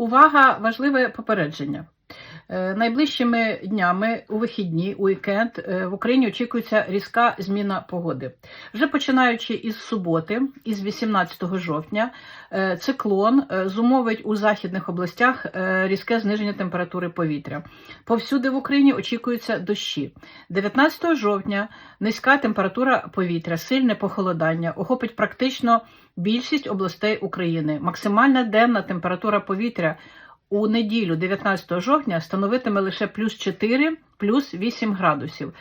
Увага, важливе попередження. Е, Найближчими днями у вихідні, у вікенд е, в Україні очікується різка зміна погоди. Вже починаючи із суботи, із 18 жовтня, е, циклон зумовить у західних областях різке зниження температури повітря. Повсюди в Україні очікуються дощі. 19 жовтня низька температура повітря, сильне похолодання охопить практично більшість областей України. Максимальна денна температура повітря у неділю, 19 жовтня, становитиме лише плюс 4, плюс 8 градусів.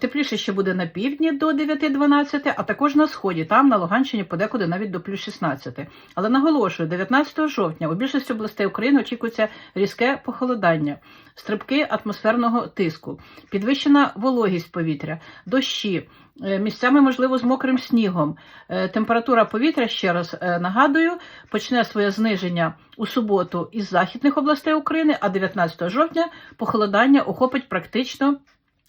Тепліше ще буде на півдні до 9-12, а також на сході, там на Луганщині подекуди навіть до плюс 16. Але наголошую, 19 жовтня у більшості областей України очікується різке похолодання, стрибки атмосферного тиску, підвищена вологість повітря, дощі. е, Місцями, можливо, з мокрим снігом. Е, Температура повітря, ще раз е, нагадую, почне своє зниження у суботу із західних областей України, а 19 жовтня похолодання охопить практично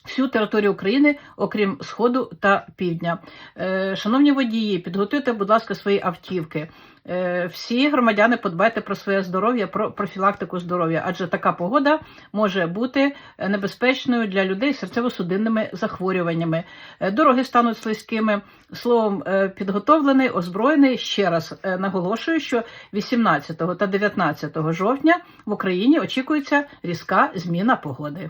всю територію України, окрім Сходу та Півдня. Е, Шановні водії, підготуйте, будь ласка, свої автівки. Е, Всі громадяни подбайте про своє здоров'я, про профілактику здоров'я, адже така погода може бути небезпечною для людей з серцево-судинними захворюваннями. Е, Дороги стануть слизькими. Словом, підготовлений, озброєний. Ще раз наголошую, що 18 та 19 жовтня в Україні очікується різка зміна погоди.